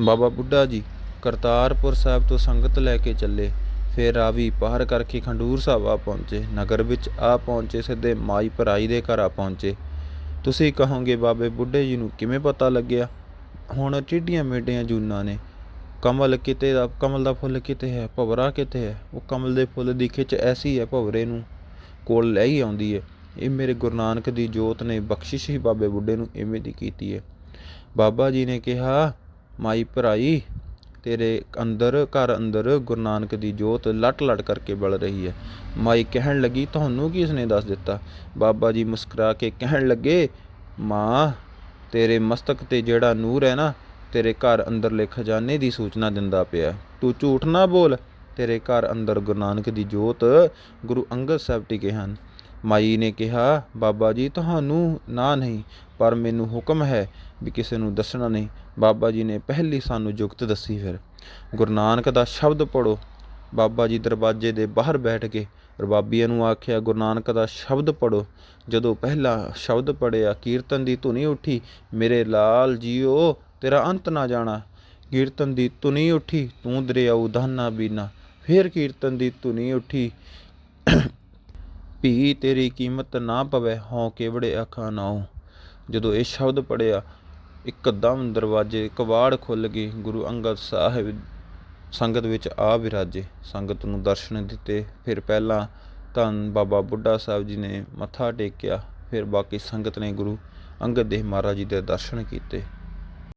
ਬਾਬਾ ਬੁੱਢਾ ਜੀ ਕਰਤਾਰਪੁਰ ਸਾਹਿਬ ਤੋਂ ਸੰਗਤ ਲੈ ਕੇ ਚੱਲੇ। ਫਿਰ ਰਾਵੀ ਪਾਰ ਕਰਕੇ ਖੰਡੂਰ ਸਾਹਿਬ ਆ ਪਹੁੰਚੇ। ਨਗਰ ਵਿੱਚ ਆ ਪਹੁੰਚੇ, ਸਿੱਧੇ ਮਾਈ ਭਰਾਈ ਦੇ ਘਰ ਆ ਪਹੁੰਚੇ। ਤੁਸੀਂ ਕਹੋਗੇ, ਬਾਬੇ ਬੁੱਢੇ ਜੀ ਨੂੰ ਕਿਵੇਂ ਪਤਾ ਲੱਗਿਆ? ਹੁਣ ਟਿੱਡੀਆਂ ਮੇਡੀਆਂ ਜੂਨਾਂ ਨੇ। ਕਮਲ ਕਿਤੇ ਦਾ, ਕਮਲ ਦਾ ਫੁੱਲ ਕਿਤੇ ਹੈ? ਭਵਰਾ ਕਿਤੇ ਹੈ? ਉਹ ਕਮਲ ਦੇ ਫੁੱਲ ਦੀ ਖਿੱਚ ਐਸੀ ਹੈ ਭਵਰੇ ਨੂੰ। ਕੋਲ ਲੈ ਹੀ ਆਉਂਦੀ ਹੈ ਇਹ ਮੇਰੇ ਗੁਰੂ ਨਾਨਕ ਦੀ ਜੋਤ ਨੇ ਬਖਸ਼ਿਸ਼ ਹੀ ਬਾਬੇ ਬੁੱਢੇ ਨੂੰ ਇਵੇਂ ਦੀ ਕੀਤੀ ਹੈ ਬਾਬਾ ਜੀ ਨੇ ਕਿਹਾ ਮਾਈ ਭਰਾਈ, ਤੇਰੇ ਅੰਦਰ, ਘਰ ਅੰਦਰ ਗੁਰੂ ਨਾਨਕ ਦੀ ਜੋਤ ਲਟ ਲਟ ਕਰਕੇ ਬਲ ਰਹੀ ਹੈ। ਮਾਈ ਕਹਿਣ ਲੱਗੀ, ਤੁਹਾਨੂੰ ਕਿਸ ਉਸਨੇ ਦੱਸ ਦਿੱਤਾ? ਬਾਬਾ ਜੀ ਮੁਸਕਰਾ ਕੇ ਕਹਿਣ ਲੱਗੇ, ਮਾਂ, ਤੇਰੇ ਮਸਤਕ ਤੇ ਜਿਹੜਾ ਨੂਰ ਹੈ ਨਾ, ਤੇਰੇ ਘਰ ਅੰਦਰਲੇ ਖਜ਼ਾਨੇ ਦੀ ਸੂਚਨਾ ਦਿੰਦਾ ਪਿਆ। ਤੂੰ ਝੂਠ ਨਾ ਬੋਲ, ਤੇਰੇ ਘਰ ਅੰਦਰ ਗੁਰੂ ਨਾਨਕ ਦੀ ਜੋਤ ਗੁਰੂ ਅੰਗਦ ਸਾਹਿਬ ਟਿਕੇ ਹਨ। ਮਾਈ ਨੇ ਕਿਹਾ, ਬਾਬਾ ਜੀ, ਤੁਹਾਨੂੰ ਨਾ ਨਹੀਂ ਪਰ ਮੈਨੂੰ ਹੁਕਮ ਹੈ ਵੀ ਕਿਸੇ ਨੂੰ ਦੱਸਣਾ ਨਹੀਂ। ਬਾਬਾ ਜੀ ਨੇ ਪਹਿਲੀ ਸਾਨੂੰ ਜੁਗਤ ਦੱਸੀ ਫਿਰ। ਗੁਰੂ ਨਾਨਕ ਦਾ ਸ਼ਬਦ ਪੜੋ ਬਾਬਾ ਜੀ ਦਰਵਾਜ਼ੇ ਦੇ ਬਾਹਰ ਬੈਠ ਕੇ ਰਬਾਬੀਆਂ ਨੂੰ ਆਖਿਆ, ਗੁਰੂ ਨਾਨਕ ਦਾ ਸ਼ਬਦ ਪੜੋ ਜਦੋਂ ਪਹਿਲਾ ਸ਼ਬਦ ਪੜਿਆ ਕੀਰਤਨ ਦੀ ਧੁਨੀ ਉੱਠੀ, ਮੇਰੇ ਲਾਲ ਜੀਓ, ਤੇਰਾ ਅੰਤ ਨਾ ਜਾਣਾ। ਕੀਰਤਨ ਦੀ ਧੁਨੀ ਉੱਠੀ, ਤੂੰ ਦਰਿਆਉ ਦਾਨਾ ਬੀਨਾ। ਫਿਰ ਕੀਰਤਨ ਦੀ ਧੁਨੀ ਉੱਠੀ, ਭੀ ਤੇਰੀ ਕੀਮਤ ਨਾ ਪਵੇ, ਹਉ ਕੇਵੜੇ ਅੱਖਾਂ ਨਾਉ। ਜਦੋਂ ਇਹ ਸ਼ਬਦ ਪੜਿਆ ਇੱਕਦਮ ਦਰਵਾਜ਼ੇ ਕਵਾੜ ਖੁੱਲ ਗਏ ਗੁਰੂ ਅੰਗਦ ਸਾਹਿਬ ਸੰਗਤ ਵਿੱਚ ਆ ਵਿਰਾਜੇ। ਸੰਗਤ ਨੂੰ ਦਰਸ਼ਨ ਦਿੱਤੇ। ਫਿਰ ਪਹਿਲਾਂ ਧੰਨ ਬਾਬਾ ਬੁੱਢਾ ਸਾਹਿਬ ਜੀ ਨੇ ਮੱਥਾ ਟੇਕਿਆ। ਫਿਰ ਬਾਕੀ ਸੰਗਤ ਨੇ ਗੁਰੂ ਅੰਗਦ ਦੇਵ ਮਹਾਰਾਜ ਜੀ ਦੇ ਦਰਸ਼ਨ ਕੀਤੇ।